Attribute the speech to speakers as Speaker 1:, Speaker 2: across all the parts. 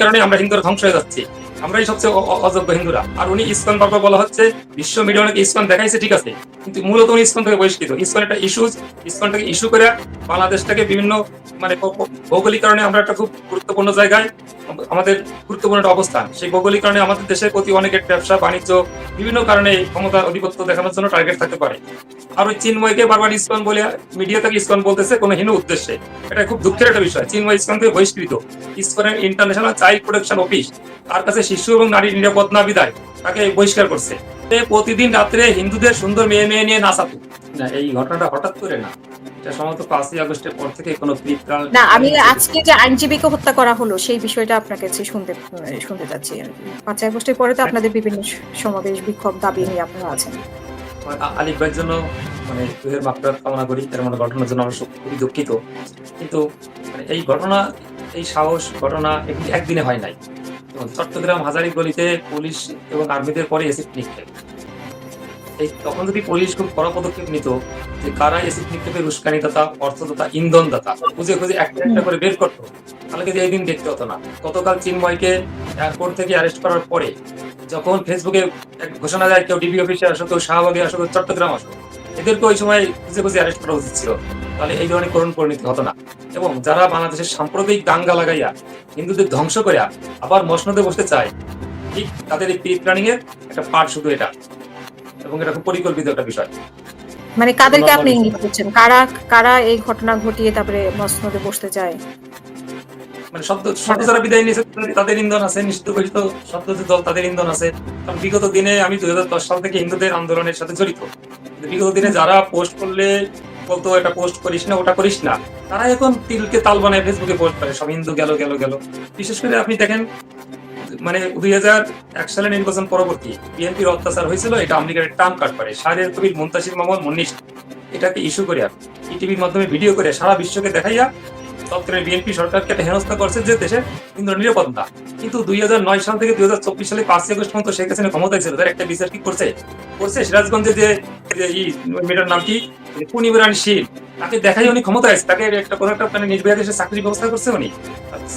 Speaker 1: কারণে আমরা হিন্দুরা ধ্বংস হয়ে যাচ্ছি। আমরাই সবচেয়ে অযোগ্য হিন্দুরা। আর উনি ইসকন বারবার বলা হচ্ছে, বিশ্ব মিডিয়া অনেক ইসকন দেখাইছে, ঠিক আছে। কিন্তু মূলত উনি ইসকন থেকে বহিষ্কৃত। ইসকন একটা ইস্যুজ ইসকনটাকে ইস্যু করে বাংলাদেশটাকে বিভিন্ন মানে ভৌগোলিক কারণে আমরা একটা খুব গুরুত্বপূর্ণ জায়গায়, আমাদের গুরুত্বপূর্ণ একটা অবস্থান। সেই ভৌগোলিক কারণে আমাদের দেশের প্রতি অনেকের ব্যবসা, বাণিজ্য, বিভিন্ন কারণে ক্ষমতা অধিপত্য দেখানোর জন্য টার্গেট থাকতে পারে। আর ওই চিন্ময়কে বারবার ইসকন বলে মিডিয়া থেকে ইসকন বলতেছে কোনো হীন উদ্দেশ্যে। এটা খুব দুঃখের একটা বিষয়। চিন্ময় ইসকন থেকে বহিষ্কৃত। ইসকনের ইন্টারন্যাশনাল চাইল্ড প্রোটেকশন অফিস তার কাছে শিশু এবং নারী নিরাপদ না বিদায় তাকে বহিষ্কার করছে। প্রতিদিন রাত্রে হিন্দুদের সুন্দর মেয়ে মেয়ে নিয়ে নাচাতো। না এই ঘটনাটা হঠাৎ করে না। আগস্টের পর থেকে কোনো
Speaker 2: না আমি আজকে যে আইনজীবীকে হত্যা করা হলো সেই বিষয়টা আপনার কাছে শুনতে শুনতে চাচ্ছি। পাঁচই আগস্টের পরে তো আপনাদের বিভিন্ন সমাবেশ বিক্ষোভ দাবি নিয়ে আপনারা আছেন।
Speaker 1: আ- আলিফ ভাইয়ের জন্য মানে দুহের মাফরাত কামনা করি এর মতো ঘটনার জন্য আমরা খুবই দুঃখিত। কিন্তু মানে এই ঘটনা এই সাহস ঘটনা একদিনে হয় নাই। চট্টগ্রাম হাজারি গলিতে পুলিশ এবং আর্মিদের পরে এসিড নিক্ষেপ। এই তখন যদি পুলিশ খুব কড়া পদক্ষেপ নিত, যে কারা এসিড নিক্ষেপের উস্কানি দাতা অর্থদাতা ইন্ধন দাতা খুঁজে খুঁজে একটা একটা করে বের করতো, তাহলে কিন্তু এই দিন দেখতে হতো না। গতকাল চিন্ময়কে এয়ারপোর্ট থেকে অ্যারেস্ট করার পরে যখন ফেসবুকে এক ঘোষণা দেয়, কেউ ডিবি অফিসে আসো, কেউ শাহবাগে আসো, কেউ চট্টগ্রাম আসো, এদেরকে ওই সময় খুঁজে খুঁজে অ্যারেস্ট করা উচিত ছিল। তাহলে এই ধরনের করুণ পরিণতি হতো না। এবং যারা বাংলাদেশের সাম্প্রদায়িক দাঙ্গা লাগাইয়া হিন্দুদের ধ্বংস করিয়া আবার মসনদে বসতে চায়। ঠিক তাদের এই প্রি প্ল্যানিং এর একটা পার্ট শুধু এটা। এবং এটা খুব পরিকল্পিত একটা বিষয়।
Speaker 2: মানে কাদেরকে আপনি ইঙ্গিত করছেন কারা কারা এই ঘটনা ঘটিয়ে তারপরে মসনদে বসতে চায়?
Speaker 1: মানে শব্দ শব্দ যারা বিদায় নিয়েছে তাদের ইন্ধন আছে নিষিদ্ধ ঘোষিত শব্দ যে দল তাদের ইন্ধন আছে। কারণ বিগত দিনে আমি দুই হাজার দশ সাল থেকে হিন্দুদের আন্দোলনের সাথে জড়িত। বিগত দিনে যারা পোস্ট করলে বলতো এটা পোস্ট করিস না, ওটা করিস না। তারা এখন তিলকে তাল বানায় ফেসবুকে পোস্ট করে, সব হিন্দু গেল গেল গেল। বিশেষ করে আপনি দেখেন মানে দুই হাজার এক সালে নির্বাচন পরবর্তী বিএনপির অত্যাচার হয়েছিল, এটা আমেরিকার টার্ম কাট পারে সারের কবির মুন্তাসির মোহাম্মদ মুন্নিশ এটাকে ইস্যু করে ইটিভির মাধ্যমে ভিডিও করে সারা বিশ্বকে দেখাইয়া তৎকালীন বিএনপি সরকারকে একটা হেনস্থা করছে যে দেশের ইন্দ্র নিরাপদ না কিন্তু দুই হাজার নয় সাল থেকে দুই হাজার চব্বিশ সালে পাঁচই আগস্ট পর্যন্ত শেখ হাসিনা ক্ষমতায় ছিল, তার একটা বিচার কি করছে? করছে সিরাজগঞ্জে যে মেয়েটার নাম কি? পূর্ণিমরান শীল। তাকে দেখাই উনি ক্ষমতায় আছে, তাকে একটা কোনো একটা মানে নির্বাহী দেশে চাকরির ব্যবস্থা করছে উনি।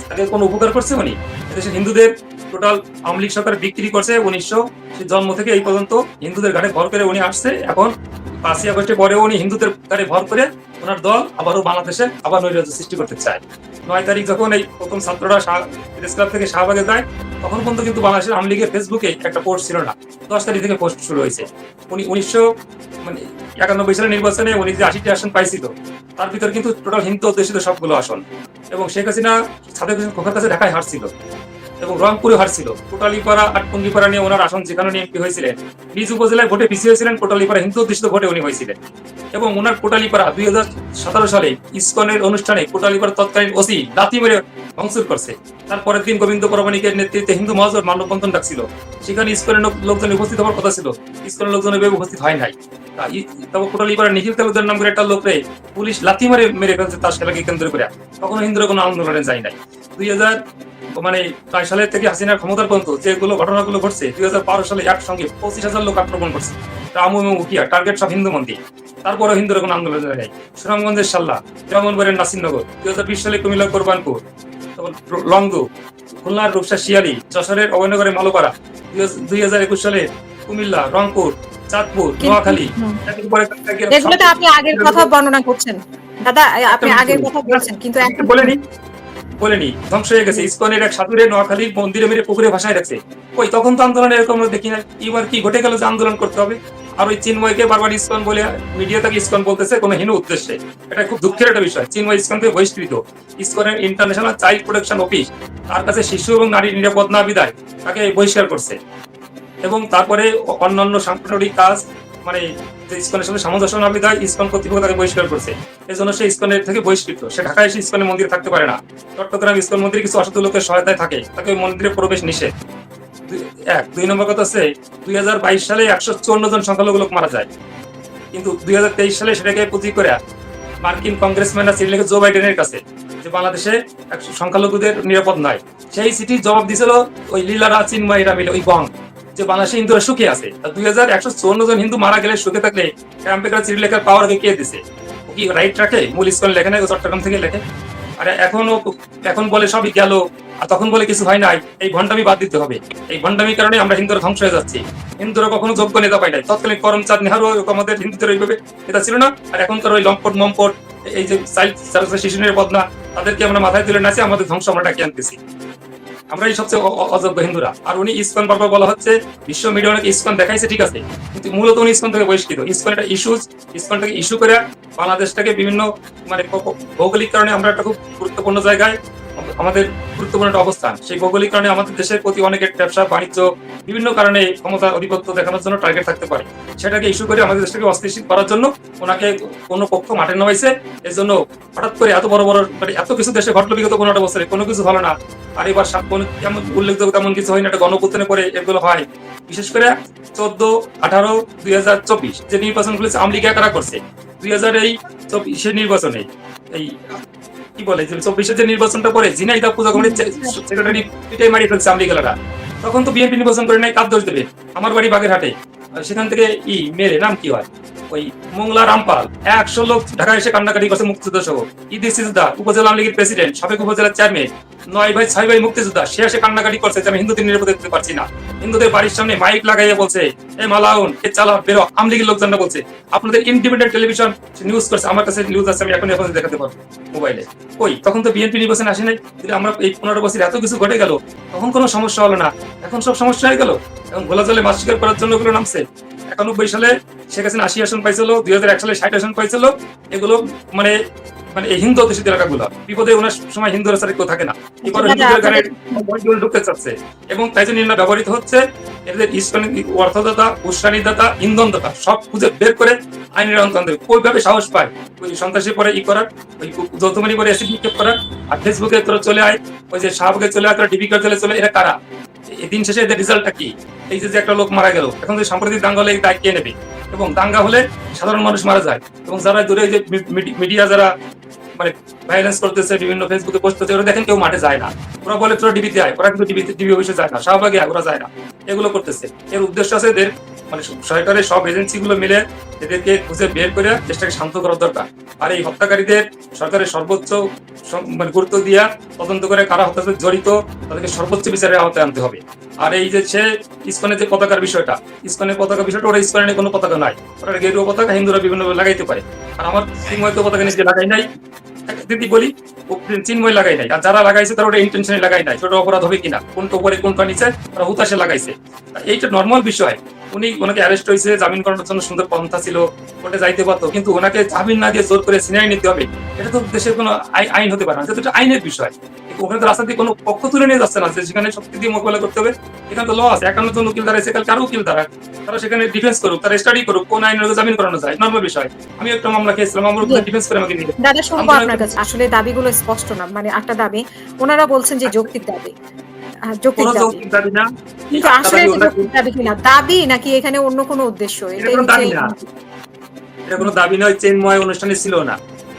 Speaker 1: তাকে কোনো উপকার করছে উনি? দেশের হিন্দুদের টোটাল আওয়ামী লীগ সরকার বিক্রি করছে উনিশশো জন্ম থেকে এই পর্যন্ত হিন্দুদের ঘাটে ভর করে উনি আসছে। এখন পাঁচই আগস্টে পরে উনি হিন্দুদের ঘাটে ভর করে ওনার দল আবারও বাংলাদেশে আবার নৈরাজ্য সৃষ্টি করতে চায়। নয় তারিখ যখন এই প্রথম ছাত্ররা প্রেস ক্লাব থেকে শাহবাগে যায়, তখন পর্যন্ত কিন্তু বাংলাদেশের আওয়ামী লীগের ফেসবুকে একটা পোস্ট ছিল না। দশ তারিখ থেকে পোস্ট শুরু হয়েছে। উনি উনিশশো মানে একানব্বই সালের নির্বাচনে উনি যে আশিটি আসন পাইছিল, তার ভিতর কিন্তু টোটাল হিন্দু অধ্যুষিত সবগুলো আসন। এবং শেখ হাসিনা, সাদেক হোসেন খোকার কাছে ঢাকায় হারছিল। এবং রংপুরে হারছিল। কোটালীপাড়া আটপুঙ্গিপাড়া নিয়ে ওনার আসন যেখানে উনি এমপি হয়েছিলেন? নিজ উপজেলায় ভোটে পিছিয়ে হয়েছিলেন কোটালীপাড়া হিন্দু অধ্যুষিত ভোটে উনি হয়েছিলেন। এবং ওনার কোটালীপাড়া দুই হাজার সতেরো সালে ইসকনের অনুষ্ঠানে কোটালীপাড়া তৎকালীন ওসি লাথি মেরে ভাঙচুর করছে। তারপরের দিন গোবিন্দ পরমাণিকের নেতৃত্বে হিন্দু মহাজোট মানববন্ধন ডাকছিল। সেখানে ইসকনের লোক- লোকজন উপস্থিত হওয়ার কথা ছিল। ইসকনের লোকজন এভাবে উপস্থিত হয় নাই। তবে কোটালীপাড়া নিখিল তালুকদার নাম করে একটা লোকরে পুলিশ লাথি মারে মেরে ফেলছে তার সেলাকে কেন্দ্র করে। তখনও হিন্দুরা কোনো আন্দোলনে যায় নাই। দুই হাজার মানে প্রায় সালের থেকে হাসিনার ক্ষমতার পর্যন্ত যেগুলো ঘটনাগুলো ঘটছে দুই হাজার বারো সালে একসঙ্গে পঁচিশ হাজার লোক আক্রমণ করছে। রামু এবং উকিয়া টার্গেট সব হিন্দু মন্দির। তারপরে হিন্দুরা কোনো আন্দোলন নাই। সুনামগঞ্জের সাল্লা ব্রাহ্মণবাড়ির নাসিরনগর দুই হাজার বিশ সালে কুমিল্লা কোরবানপুর তারপর লংদু খুলনার রূপসা শিয়ালি যশোরের অভয়নগরের মালোপাড়া দুই হাজার একুশ সালে কুমিল্লা রংপুর চাঁদপুর নোয়াখালী।
Speaker 2: হুম। এগুলো তো আপনি আগের কথা বর্ণনা করছেন। দাদা আপনি আগের কথা বলছেন কিন্তু
Speaker 1: বলেনি বলেনি। ধ্বংস হয়ে গেছে। ইসকনের এক সাধুরে নোয়াখালী মন্দিরে মেরে পুকুরে ভাসায় রাখছে। ওই তখন তো আন্দোলন এরকম দেখি না এবার কি ঘটে গেল যে আন্দোলন করতে হবে? আর ওই চিন্ময়কে বারবার ইসকন বলে মিডিয়া থেকে ইসকন বলতেছে কোনো হীন উদ্দেশ্যে। এটা খুব দুঃখের একটা বিষয়। চিন্ময় ইসকন থেকে বহিষ্কৃত। ইসকনের ইন্টারন্যাশনাল চাইল্ড প্রোটেকশন অফিস, তার কাছে শিশু এবং নারী নিরাপদ না বিদায় তাকে বহিষ্কার করছে। এবং তারপরে অন্যান্য সাংগঠনিক কাজ মানে ইসকনের সাথে সামঞ্জস্য না বিদায় ইসকন কর্তৃপক্ষ তাকে বহিষ্কার করছে। এই জন্য সে ইসকনের থেকে বহিষ্কৃত। সে ঢাকায় এসে ইসকনের মন্দিরে থাকতে পারে না। চট্টগ্রাম ইসকন মন্দিরে কিছু অসাধু লোকের সহায়তায় থাকে। তাকে মন্দিরে প্রবেশ নিষেধ। এক, দুই নম্বর কথা হচ্ছে, দুই হাজার বাইশ সালে একশো চুয়ান্ন জন সংখ্যালঘু লোক মারা যায়। কিন্তু দুই হাজার তেইশ সালে সেটাকে পুঁজি করে মার্কিন কংগ্রেসম্যানরা চিঠি লিখে জো বাইডেনের কাছে, যে বাংলাদেশে সংখ্যালঘুদের নিরাপদ নয়। সেই চিঠির জবাব দিছিল ওই লীলারা, চিন্ময়ীরা মিলে, ওই গং যে বাংলাদেশে হিন্দুরা সুখে আছে। দুই হাজার একশো চুয়ান্ন জন হিন্দু মারা গেলে সুখে থাকলে ক্যাম্পে চিঠি লেখার পাওয়ার কে দিছে? কি রাইট রাখে মূল ইস্কন লেখে না চট্টগ্রাম থেকে লেখে? আর এখনও এখন বলে সবই গেল, আর তখন বলে কিছু হয় নাই, এই ভণ্ডামি বাদ দিতে হবে। এই ভণ্ডামির কারণে আমরা হিন্দুরা ধ্বংস হয়ে যাচ্ছি। হিন্দুরা কখনো যোগ্য নেতা পাই নাই। তৎকালীন করমচাঁদ নেহারু আমাদের হিন্দুদের ওইভাবে নেতা ছিল না। আর এখনকার ওই লম্পট মম্পট, এই যে চাইল্ড সার্ভিস শিশুনের বদনা তাদেরকে আমরা মাথায় তুলে নাচি, আমাদের ধ্বংস আমরা ডাকে আনতেছি। আমরা এই সবচেয়ে অযোগ্য হিন্দুরা। আর উনি ইসকন বারবার বলা হচ্ছে, বিশ্ব মিডিয়া অনেক ইসকন দেখাইছে, ঠিক আছে? কিন্তু মূলত উনি ইসকন থেকে বহিষ্কৃত। ইসকন একটা ইস্যুজ ইসকনটাকে ইস্যু করে বাংলাদেশটাকে বিভিন্ন মানে ভৌগোলিক কারণে আমরা একটা খুব গুরুত্বপূর্ণ জায়গায় আমাদের গুরুত্বপূর্ণ একটা অবস্থান। সেই ভৌগোলিক কারণে আমাদের দেশের প্রতি অনেকের ব্যবসা, বাণিজ্য, বিভিন্ন কারণে ক্ষমতা আধিপত্য দেখানোর জন্য টার্গেট থাকতে পারে। সেটাকে ইস্যু করে আমাদের দেশটাকে অস্থিতিশীল করার জন্য ওনাকে কোনো পক্ষ মাঠে নামাইছে। এর জন্য হঠাৎ করে এত বড় বড় মানে এত কিছু দেশে ঘটলো বিগত কোনো একটা বছরে, কোনো কিছু ভালো না। আর এবার কেমন উল্লেখযোগ্য তেমন কিছু হয় না, একটা গণপুত্তনে করে এগুলো হয়। বিশেষ করে চোদ্দ, আঠারো, দুই হাজার চব্বিশ যে নির্বাচনগুলো আমলিগা কারা করছে, দুই হাজার এই চব্বিশের নির্বাচনে এই কি বলে চব্বিশে যে নির্বাচনটা করে জিনাইদা পূজা কমিটির সেক্রেটারি পিটাই মারি ফেলছে আমলিগালারা তখন তো বিএনপি নির্বাচন করে নাই কাপ দোষ দেবে? আমার বাড়ি বাগেরহাটে। সেখান থেকে ই, মেরে, নাম কি হয়? ওই মোংলা রামপাল। একশো লোক ঢাকা এসে কান্নাকাটি করছে মুক্তিযুদ্ধ সহ। ইদিস ইসদা উপজেলা আওয়ামী লীগের প্রেসিডেন্ট সাবেক উপজেলার চেয়ারম্যান নয় ভাই, ছয় ভাই মুক্তিযোদ্ধা। সে এসে কান্নাকাটি করছে যে আমি হিন্দুদের নিরাপদে দিতে পারছি না। হিন্দুদের বাড়ির সামনে মাইক লাগাইয়া বলছে, এ মালাউন এ চালা বেরো। আওয়ামী লীগের লোকজনরা বলছে, আপনাদের ইন্ডিপেন্ডেন্ট টেলিভিশন নিউজ করছে, আমার কাছে নিউজ আছে, আমি এখন এখন দেখাতে পারব মোবাইলে ওই তখন তো বিএনপি নির্বাচন আসে নাই আমরা এই পনেরো বছর এত কিছু ঘটে গেল, তখন কোনো সমস্যা হলো না। এখন সব সমস্যা হয়ে গেল? এখন ভোলা জলে মাছ শিকার করার জন্য ওগুলো নামছে? একানব্বই সালে শেখ হাসিনা আশি আসন পাইছিল, দুই হাজার এক সালে ষাট আসন পাইছিল। এগুলো মানে মানে এই হিন্দু অধ্যুষিত এলাকাগুলো বিপদে ওনার সময় হিন্দুরা ছাড়া কেউ থাকে না। হিন্দুদের গানে ঢুকতে চাচ্ছে? এবং তাই জন্য এরা ব্যবহৃত হচ্ছে এদের ইস্কন অর্থদাতা উৎসাহীদাতা ইন্ধনদাতা সব খুঁজে বের করে আইনের অন্তর দেবে ওইভাবে সাহস পায়? ওই সন্ত্রাসী পরে ই করার ওই যৌথমানি করে অ্যাসিড নিক্ষেপ করার আর ফেসবুকে তোরা চলে আয় ওই যে শাহবাগে চলে আয় তোরা ডিবি চলে চলে এরা কারা? দিন শেষে এদের রেজাল্টটা কি? এই যে যে একটা লোক মারা গেল, এখন যদি সাম্প্রতিক দাঙ্গা হলে দায় কে নেবে? এবং দাঙ্গা হলে সাধারণ মানুষ মারা যায়। এবং যারা দূরে যে মিডিয়া যারা মানে ভাইলেন্স করতেছে, বিভিন্ন ফেসবুকে পোস্ট করছে, ওরা দেখেন কেউ মাঠে যায় না। ওরা বলে তোরা ডিবিতে আয়, ওরা কিন্তু ডিবিতে ডিবি অফিসে যায় না, শাহবাগে ওরা যায় না। এগুলো করতেছে। এর উদ্দেশ্য আছে এদের মানে সরকারের সব এজেন্সি গুলো মিলে এদেরকে খুঁজে বের করে দেশটাকে শান্ত করার দরকার। আর এই হত্যাকারীদের সরকারের সর্বোচ্চ মানে গুরুত্ব দিয়া তদন্ত করে কারা হত্যাতে জড়িত, তাদেরকে সর্বোচ্চ বিচারের আওতায় আনতে হবে। আর এই যে সে ইস্কনের যে পতাকার বিষয়টা, ইস্কনের পতাকা বিষয়টা, ওরা ইস্কনের কোনো পতাকা নাই। ওরা গেরুয়া পতাকা, হিন্দুরা বিভিন্ন লাগাইতে পারে। আর আমার চিন্ময় তো পতাকা নিজে লাগাই নাই। দিদি বলি চিন্ময় লাগাই নাই। আর যারা লাগাইছে, তারা ওটা ইন্টেনশনে লাগাই নাই ছোট অপরাধ হবে কিনা, কোনটা উপরে, কোনটা নিচে, তারা হুতাশে লাগাইছে। এইটা নর্মাল বিষয়। উনি ওনাকে অ্যারেস্ট হয়েছে জামিন করানোর জন্য সুন্দর পন্থা ছিল কোর্টে যাইতে পারতো কিন্তু ওনাকে জামিন না দিয়ে জোর করে সিনাই নিতে হবে এটা তো দেশের কোনো আইন হতে পারে না এটা আইনের বিষয়। ওখানে তো রাস্তা দিয়ে কোনো পক্ষ তুলে নিয়ে যাচ্ছে না সেখানে শক্তি দিয়ে মোকাবেলা করতে হবে এখানে তো একান্ন জন উকিল কাল কারও উকিল তারা সেখানে ডিফেন্স করুক তারা স্টাডি করুক কোন আইনের জামিন করানো যায় নর্মাল বিষয়। আমি একটা মামলা খেয়েছিলাম আমার উপরে ডিফেন্স করে আমাকে নিয়ে
Speaker 2: দাদা শুনব আপনার কাছে। আসলে দাবিগুলো স্পষ্ট না মানে একটা দাবি ওনারা বলছেন যে যৌক্তিক দাবি। যৌক্তিক
Speaker 1: কোনো
Speaker 2: দাবি
Speaker 1: যৌক্তিক দাবি না।
Speaker 2: কিন্তু আসলে
Speaker 1: দাবি
Speaker 2: এটা
Speaker 1: ওটা
Speaker 2: যৌক্তিক দাবি কিনা? দাবি নাকি এখানে অন্য কোনো উদ্দেশ্য?
Speaker 1: এটা কোনো দাবি না। এটা কোনো দাবি নয় চেন্ময় অনুষ্ঠানে ছিল না।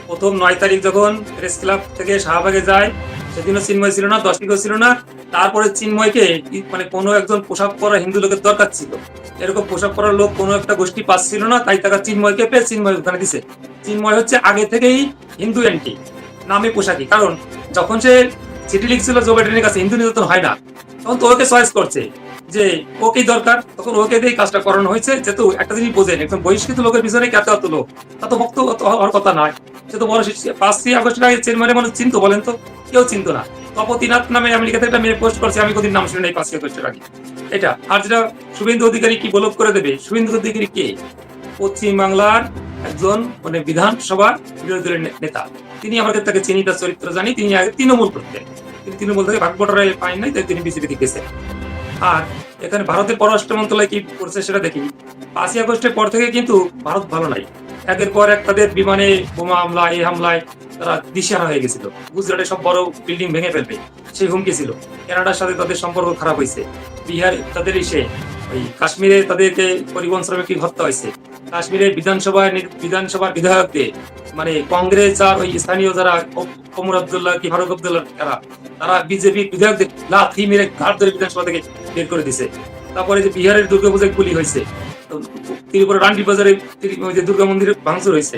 Speaker 1: প্রথম নয় তারিখ যখন প্রেস ক্লাব থেকে শাহবাগে যায় সেদিনও চিন্ময় ছিল না দশ তারিখও ছিল না। তারপরে চিন্ময়কে মানে কোনো একজন পোশাক পরা হিন্দু লোকের দরকার ছিল। এরকম পোশাক পরা লোক কোনো একটা গোষ্ঠী পাচ্ছিল না তাই তারা চিন্ময়কে পেয়ে চিন্ময় ওখানে দিছে। চিন্ময় হচ্ছে আগে থেকেই হিন্দু অ্যান্টি নামে পোশাকি কারণ যখন সে চিঠি লিখছিল জো বাইডেনের কাছে, হিন্দু নির্যাতন হয় না। তখন তো ওকে চয়েস করছে যে ওকেই দরকার? তখন ওকে দিয়ে কাজটা করানো হয়েছে। যেহেতু একটা জিনিস বোঝেন, একদম বহিষ্কৃত লোকের পিছনে এত এত লোক? তা তো ভক্ত হওয়ার কথা নয়। সে তো বড় পাঁচই আগস্টের আগে চেয়ারম্যানের মানুষ চিনতো বলেন তো, কেউ চিনতো না। তপতিনাথ নামে আমেরিকা থেকে একটা মেয়ে পোস্ট করছে, আমি কোনদিন নাম শুনি নাই পাঁচই আগস্টের আগে। এটা। আর যেটা শুভেন্দু অধিকারী কি বলক করে দেবে? শুভেন্দু অধিকারী কে? পশ্চিম বাংলার একজন মানে বিধানসভার বিরোধী দলের নেতা। তিনি আমাকে তাকে চিনি, তার চরিত্র জানি, তিনি তৃণমূল তিনি তৃণমূল থেকে ভাগ ভোটারে পাই নাই, তাই তিনি বিজেপিতে গেছেন আর এখানে ভারতের পররাষ্ট্র মন্ত্রণালয় কি করছে সেটা দেখি। পাঁচই আগস্টের পর থেকে কিন্তু ভারত ভালো নাই। একের পর এক তাদের বিমানে বোমা হামলা, এই হামলায় তারা দিশেহারা হয়ে গেছিল। গুজরাটে সব বড় বিল্ডিং ভেঙে ফেলবে, সেই হুমকি ছিল। কানাডার সাথে তাদের সম্পর্ক খারাপ হয়েছে। বিহার তাদের ইসে ওই কাশ্মীরে তাদেরকে পরিবহন শ্রমিক হত্যা হয়েছে। কাশ্মীরের বিধানসভায় বিধানসভার বিধায়কদের মানে কংগ্রেস আর ওই স্থানীয় যারা ওমর আবদুল্লাহ কি ফারুক আবদুল্লাহ তারা তারা বিজেপি বিধায়কদের লাথি মেরে ঘাট ধরে বিধানসভা থেকে বের করে দিছে। তারপরে যে বিহারের দুর্গাপূজায় গুলি হয়েছে ত্রিপুরা রান্ডি বাজারে ওই যে দুর্গা মন্দিরে ভাঙচুর হয়েছে,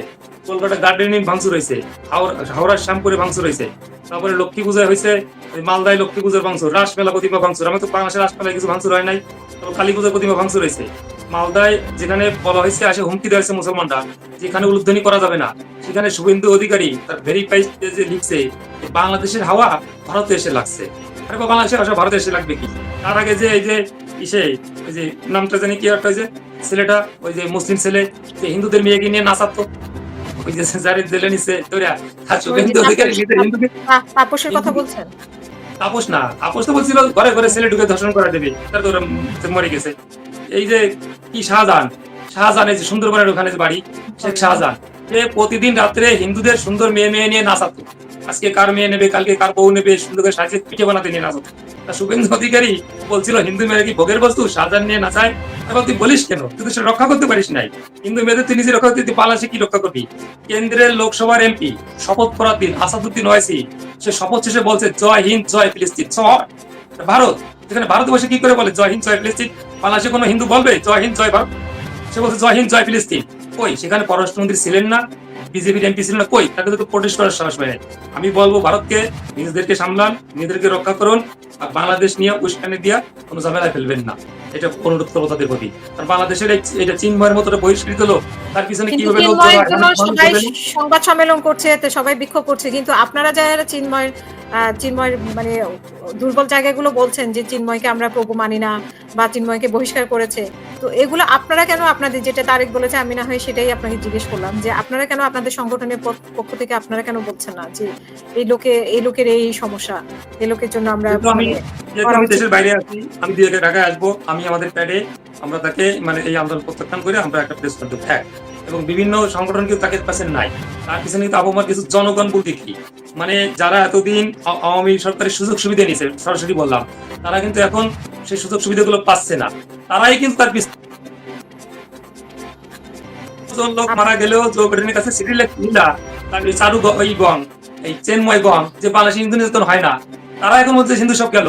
Speaker 1: কলকাতা গার্ডেনে ভাঙচুর হয়েছে হাওড়া হাওড়ার শ্যামপুরে ভাঙচুর হয়েছে, তারপরে লক্ষ্মী পূজা হয়েছে মালদায় লক্ষ্মী পূজার ভাঙচুর রাস মেলা প্রতিমা ভাঙচুর আমি তো বাংলাদেশের রাস মেলায় কিছু ভাঙচুর হয় নাই কালী পূজার প্রতিমা ভাঙচুর হয়েছে। মালদায় যেখানে বলা হয়েছে আসে হুমকি দেওয়া হয়েছে মুসলমানরা যেখানে উলুধ্বনি করা যাবে না। সেখানে শুভেন্দু অধিকারী তার ভেরিফাই যে লিখছে বাংলাদেশের হাওয়া ভারতে এসে লাগছে। আরে বাংলাদেশের হাওয়া ভারতে এসে লাগবে কি? তার আগে যে এই যে ইসে ওই যে নামটা জানি কি একটা যে ছেলেটা ওই যে মুসলিম ছেলে যে হিন্দুদের মেয়েকে নিয়ে নাচাতো ওই যে যারে জেলে নিছে তোরা তার শুভেন্দু অধিকারী
Speaker 2: তাপসের কথা বলছেন?
Speaker 1: তাপস না তাপস তো বলছিল ঘরে ঘরে ছেলে ঢুকে ধর্ষণ করে দেবে তার তো মরে গেছে। এই যে কি শাহজাহান? শাহজাহান এই যে সুন্দরবনের ওখানে যে বাড়ি, শেখ শাহজাহান। সে প্রতিদিন রাত্রে হিন্দুদের সুন্দর মেয়ে মেয়ে নিয়ে নাচাতো। আজকে কার মেয়ে নেবে, কালকে কার বউ নেবে সুন্দর করে সাজিয়ে পিঠে বানাতে নিয়ে নাচাতো। তা শুভেন্দু অধিকারী বলছিল, হিন্দু মেয়েরা কি ভোগের বস্তু? শাহজাহান নিয়ে নাচায়? এখন তুই বলিস কেন? তুই তো সেটা রক্ষা করতে পারিস নাই। হিন্দু মেয়েদের তুই নিজে রক্ষা করতে, তুই পালাসে কি রক্ষা করবি? কেন্দ্রের লোকসভার এমপি শপথ করার দিন আসাদুদ্দিন ওয়াইসি, সে শপথ শেষে বলছে, জয় হিন্দ, জয় ফিলিস্তিন। ভারত, যেখানে ভারত বসে কি করে বলে, জয় হিন্দ, জয় ফিলিস্তিন? বাংলাদেশে কোনো হিন্দু বলবে জয় হিন্দ জয় ভারত সে বলছে জয় হিন্দ জয় ফিলিস্তিন কই? সেখানে পররাষ্ট্রমন্ত্রী ছিলেন না বিজেপির এমপি ছিলেন না কই? তাকে তো প্রোটেস্ট করার সাহস পায় আমি বলব ভারতকে নিজেদেরকে সামলান নিজেদেরকে রক্ষা করুন আর বাংলাদেশ নিয়ে উস্কানি দিয়া কোনো ঝামেলায় ফেলবেন না। এটা অনুরোধ করব তাদের প্রতি। আর বাংলাদেশের এটা চিনময়ের মতো বহিষ্কৃত লোক তার পিছনে কীভাবে।
Speaker 2: সংবাদ সম্মেলন করছে সবাই বিক্ষোভ করছে কিন্তু আপনারা যারা চিন্ময়ের চিন্ময়ের মানে দুর্বল জায়গাগুলো বলছেন যে চিন্ময়কে আমরা প্রভু মানি না বা চিন্ময়কে বহিষ্কার করেছে। তো এগুলো আপনারা কেন আপনাদের যেটা তারেক বলেছে আমি না হয় সেটাই আপনাকে জিজ্ঞেস করলাম যে আপনারা কেন আপনাদের সংগঠনের পক্ষ থেকে আপনারা কেন বলছেন না যে এই লোকে এই লোকের এই সমস্যা এই লোকের জন্য আমরা
Speaker 1: আমি
Speaker 2: মানে
Speaker 1: আমি দেশের বাইরে আছি আমি দুই ঢাকায় আসব আমি আমাদের প্যাডে আমরা তাকে মানে এই আন্দোলন প্রত্যাখ্যান করে আমরা একটা প্রেস করতে এবং বিভিন্ন সংগঠন কিন্তু তাকে কাছে নাই। তার পিছনে কিন্তু আবহাওয়ার কিছু জনগণ বলতে কি? মানে যারা এতদিন আওয়ামী সরকারের সুযোগ সুবিধা নিয়েছে, সরাসরি বললাম, তারা কিন্তু এখন সেই সুযোগ সুবিধাগুলো পাচ্ছে না। তারাই কিন্তু তার লোক মারা গেলেও জো কাছে তার চারু গং এই গং যে হিন্দু নির্যাতন হয় না, তারা এখন হিন্দু সব গেল।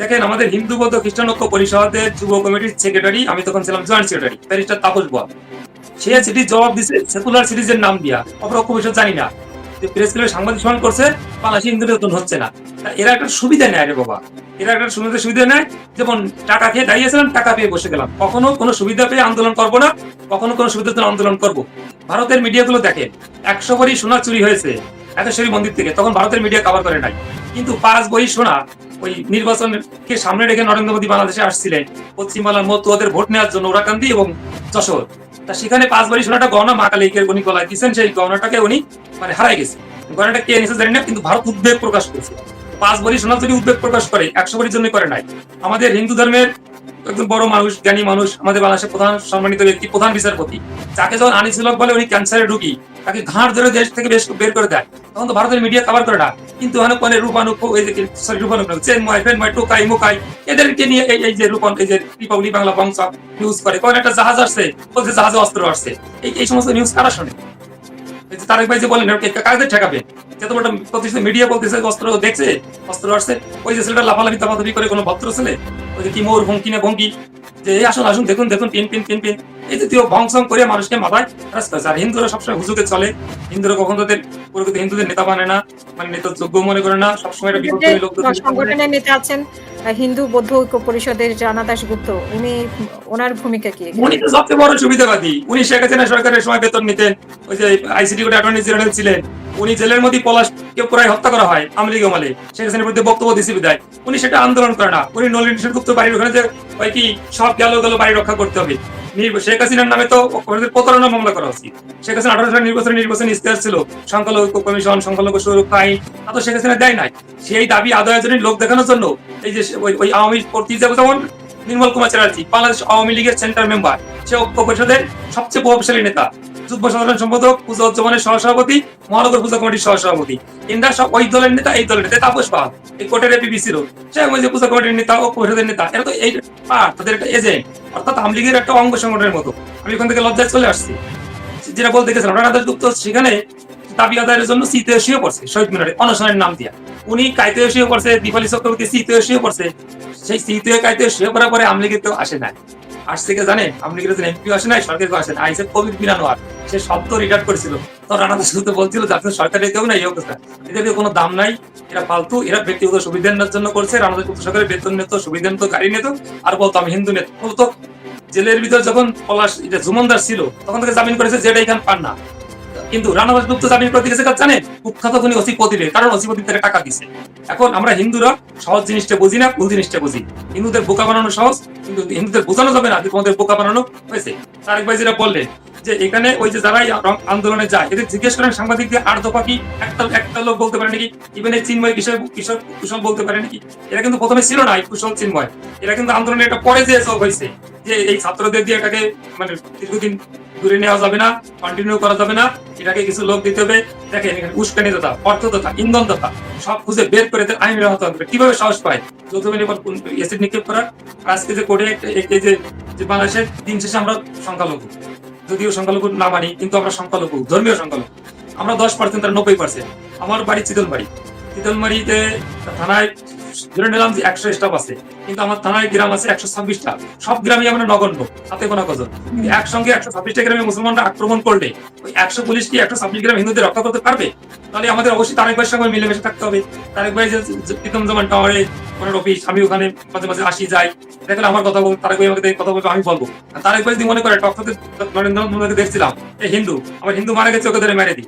Speaker 1: দেখেন আমাদের হিন্দু বৌদ্ধ খ্রিস্টান পরিষদের যুব কমিটির সেক্রেটারি আমি তখন ছিলাম joint secretary barrister Tapas Bal. সে সিটি জবাব দিছে সেকুলার সিরিজের নাম দিয়া অপরক্ষ বিষয় জানি না। যে প্রেস ক্লাবে সাংবাদিক সম্মান করছে, বাংলাদেশে নির্যাতন হচ্ছে না। এরা একটা সুবিধা নেয় রে বাবা। এরা একটা সুবিধা সুবিধা নেয়, যেমন টাকা খেয়ে দাঁড়িয়েছিলাম, টাকা পেয়ে বসে গেলাম। কখনো কোনো সুবিধা পেয়ে আন্দোলন করব না, কখনো কোনো সুবিধার জন্য আন্দোলন করব। ভারতের মিডিয়াগুলো দেখেন একশো ভরি সোনা চুরি হয়েছে একেশ্বরী মন্দির থেকে, তখন ভারতের মিডিয়া কভার করে নাই। কিন্তু পাঁচ বই সোনা ওই নির্বাচনকে সামনে রেখে নরেন্দ্র মোদী বাংলাদেশে আসছিলেন। পশ্চিমবাংলার মতুয়াদের ভোট নেওয়ার জন্য ওরাকান্দি এবং যশোর। তা সেখানে পাঁচ বাড়ি সোনাটা গহনা মা কালিকের উনি গলায় দিয়েছেন, সেই গহনাটাকে উনি মানে হারাই গেছে। গহনাটা কে নিয়েছে জানি না, কিন্তু ভারত উদ্বেগ প্রকাশ করেছে। পাঁচ বাড়ি সোনা যদি উদ্বেগ প্রকাশ করে, একশো বাড়ির জন্য করে নাই। আমাদের হিন্দু ধর্মের একজন বড় মানুষ, জ্ঞানী মানুষ, আমাদের বাংলাদেশের প্রধান সম্মানিত ব্যক্তি, প্রধান বিচারপতি। যাকে যখন আনিসুলক বলে উনি ক্যান্সারের রুগী, তাকে ঘাড় ধরে দেশ থেকে বেশ বের করে দেয়। তখন তো ভারতের মিডিয়া কভার করে না। কিন্তু ওখানে পরে রূপানুক এই যে সরি রূপানুক চেন্ময় ফেনময় টোকাই, মুকাই, এদেরকে নিয়ে এই যে রূপন, এই যে রিপাবলিক বাংলা বংশ নিউজ করে। কোন একটা জাহাজ আসছে, বলছে জাহাজে অস্ত্র আসছে। এই সমস্ত নিউজ কারা শোনে? তারেক ভাই যে বলেন কাজে ঠেকাবে? প্রতিষ্ঠিত মিডিয়া বলতেছে অস্ত্র দেখছে অস্ত্র আসছে ওই যে ছেলেটা লাফালাফি তাপাতাপি করে কোনো ভদ্র ছেলে ওই যে কি মোর ভঙ্কি না ভঙ্কি যে এই আসুন আসুন দেখুন দেখুন পিন পিন পিন পিন এই জাতীয় ভংসং করে মানুষকে মাথায় করেছে আর হিন্দুরা সবসময় হুজুকে চলে। হিন্দুরা কখনো তাদের প্রকৃত হিন্দুদের নেতা মানে না মানে নেতা যোগ্য মনে করে না সবসময় একটা বিপক্ষে লোক
Speaker 2: সংগঠনের নেতা আছেন হিন্দু বৌদ্ধ ঐক্য পরিষদের দাস গুপ্ত উনি ওনার ভূমিকা কি?
Speaker 1: উনি তো সবচেয়ে বড় সুবিধাবাদী। উনি শেখ হাসিনা সরকারের সময় বেতন নিতেন ওই যে আইসিডি অ্যাটর্নি জেনারেল ছিলেন। উনি জেলের মধ্যে পলাশকে প্রায় হত্যা করা হয় আমলিগ আমলে শেখ হাসিনার বিরুদ্ধে বক্তব্য দিয়েছে বিদায়। উনি সেটা আন্দোলন করে না। উনি নলিন সেনগুপ্ত বাড়ির ওখানে যে ওই কি সব গেল গেল বাড়ি রক্ষা করতে হবে। শেখ হাসিনার নামে তো প্রতারণা মামলা করা উচিত শেখ হাসিনা আঠারো সালের নির্বাচনে নির্বাচন ইস্তেহার ছিল। সংখ্যালঘু কমিশন, সংখ্যালঘু সুরক্ষা আইন, তা তো শেখ হাসিনা দেয় নাই। সেই দাবি আদায়ের জন্য লোক দেখানোর জন্য এই যে ওই- আওয়ামী প্রতি যেমন নির্মল কুমার চ্যাটার্জি, বাংলাদেশ আওয়ামী লীগের সেন্ট্রাল মেম্বার সে ঐক্য পরিষদের সবচেয়ে প্রভাবশালী নেতা। যুগ্ম সম্পাদক, পূজা উজ্জামানের সহসভাপতি, মহানগর পূজা কমিটির সহসভাপতি। ইন্দ্রা সব ওই দলের নেতা, এই দলের নেতা, তাপস পাল। এই কোর্টের এপিবিসি ছিল। সে পূজা কমিটির নেতা ও পরিষদের নেতা, এরা তো এই পার্ট তাদের একটা এজেন্ট অর্থাৎ আওয়ামী লীগের একটা অঙ্গ সংগঠনের মতো। আমি ওখান থেকে লজ্জায় চলে আসছি। যেটা বলতে গেছিলাম, রানা দাস গুপ্ত সেখানে দাবি আদায়ের জন্য সিতে শুয়ে পড়ছে, শহীদ মিনারে, অনশনের নাম দিয়া। উনি কাইতে শুয়ে পড়ছে দীপালি চক্রবর্তী সিতে শুয়ে পড়ছে। সেই সিতে কাইতে শুয়ে পড়ার পরে আমলিগে তো আসে নাই। জানে কিন্তু এমপি আসে নাই সরকার আসে সে শব্দ রিটার্ড করেছিল। তো রানা শুধু বলছিল যাতে সরকারের কেউ নাই এদের কোনো দাম নাই, এরা ফালতু, এরা ব্যক্তিগত সুবিধা নেওয়ার জন্য করছে। রানা সরকারের বেতন নিত, সুবিধা নিত, গাড়ি নিত, আর বলতো, আমি হিন্দু নেত। বলতো জেলের ভিতর যখন পলাশ এটা জুমনদার ছিল, তখন তাকে জামিন করেছে, যেটা এখানে পান না। কিন্তু রানাবাজ গুপ্ত জামিন করতে গেছে কাজ জানেন? কুখ্যাত খুনি অসিপতিরে কারণ অসিপতি তাকে টাকা দিছে এখন আমরা হিন্দুরা সহজ জিনিসটা বুঝি না, ভুল জিনিসটা বুঝি। হিন্দুদের বোকা বানানো সহজ, কিন্তু হিন্দুদের বোঝানো যাবে না যে তোমাদের বোকা বানানো হয়েছে। তারেক ভাই যেটা বললেন, যে এখানে ওই যে যারাই আন্দোলনে যায়, এদের জিজ্ঞেস করেন সাংবাদিকদের, আর দফা কি? একটা একটা লোক বলতে পারে নাকি? ইভেন এই চিন্ময় কিশোর কিশোর কুশল বলতে পারে নাকি? এরা কিন্তু প্রথমে ছিল না, এই কুশল, চিন্ময়। এরা কিন্তু আন্দোলনে এটা পরে যে যোগ হয়েছে। যে এই ছাত্রদের দিয়ে এটাকে মানে দীর্ঘদিন দূরে নেওয়া যাবে না কন্টিনিউ করা যাবে না, এটাকে কিছু লোক দিতে হবে। এখানে উস্কানি দাতা অর্থ দাতা ইন্ধন দাতা সব খুঁজে বের করে আইন হতে হবে। কীভাবে সাহস পায়? যৌথ বিনিময় এসিড নিক্ষেপ করার আজকে যে কোর্টে এই যে যে বাংলাদেশের দিন শেষে আমরা সংখ্যালঘু, যদিও সংখ্যালঘু না মানি, কিন্তু আমরা সংখ্যালঘু, ধর্মীয় সংখ্যালঘু। আমরা দশ পার্সেন্ট তারা নব্বই পার্সেন্ট আমার বাড়ি চিতলবাড়ি চিতলমারিতে থানায় ধরে নিলাম যে একশো স্টাফ আছে, কিন্তু আমার থানায় গ্রাম আছে একশো ছাব্বিশটা। সব গ্রামে আমরা নগণ্য, হাতে গোনা কজন। একসঙ্গে একশো ছাব্বিশটা গ্রামে মুসলমানরা আক্রমণ করলে, ওই একশো পুলিশ কি একশো ছাব্বিশ হিন্দুদের রক্ষা করতে পারবে? তাহলে আমাদের অবশ্যই তারেক ভাইয়ের সঙ্গে মিলেমিশে থাকতে হবে। তারেক ভাই যে প্রীতম জামান টাওয়ারে ওনার অফিস আমি ওখানে মাঝে মাঝে আসি, যাই। দেখলে আমার কথা বলব তারেক ভাই আমাকে কথা বলব, আমি বলব। তারেক ভাই যদি মনে করে টকটাতে নরেন্দ্র মোদীকে দেখছিলাম এই হিন্দু, আমার হিন্দু মারা গেছে, ওকে ধরে মেরে দিই।